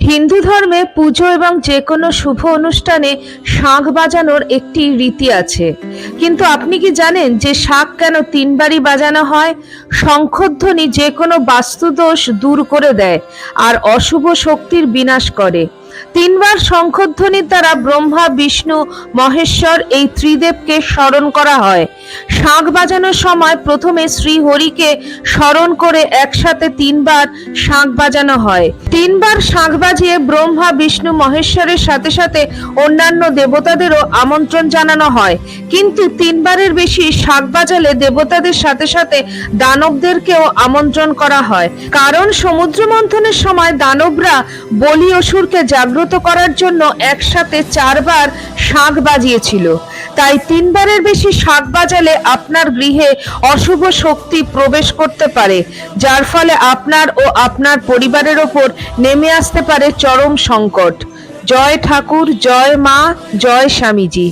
হিন্দু ধর্মে পুজো এবং যে কোনো শুভ অনুষ্ঠানে শাঁখ বাজানোর একটি রীতি আছে। কিন্তু আপনি কি জানেন যে শাঁখ কেন তিনবারই বাজানো হয়? শঙ্খধ্বনি যে কোনো বাস্তুদোষ দূর করে দেয় আর অশুভ শক্তির বিনাশ করে। তিনবার শঙ্খধ্বনির দ্বারা ব্রহ্মা, বিষ্ণু, মহেশ্বর এই ত্রিদেবকে স্মরণ করা হয়। শাঁখ বাজানোর সময় প্রথমে শ্রী হরিকে স্মরণ করে একসাথে তিনবার শাঁখ বাজানো হয়। তিনবার শাঁখ বাজিয়ে ব্রহ্মা, বিষ্ণু, মহেশ্বরের সাথে সাথে অন্যান্য দেবতাদেরও আমন্ত্রণ জানানো হয়। কিন্তু তিনবারের বেশি শাঁখ বাজালে দেবতাদের সাথে সাথে দানবদেরকেও আমন্ত্রণ করা হয়। কারণ সমুদ্র মন্থনের সময় দানবরা বলি অসুরকে জাগ্রত করার জন্য একসাথে চারবার শাঁখ বাজিয়েছিল। তাই তিনবারের বেশি শাঁখ বাজালে আপনার গৃহে অশুভ শক্তি প্রবেশ করতে পারে, যার ফলে আপনার ও আপনার পরিবারের ওপর নেমে আসতে পারে চরম সংকট। জয় ঠাকুর, জয় মা, জয় স্বামীজি।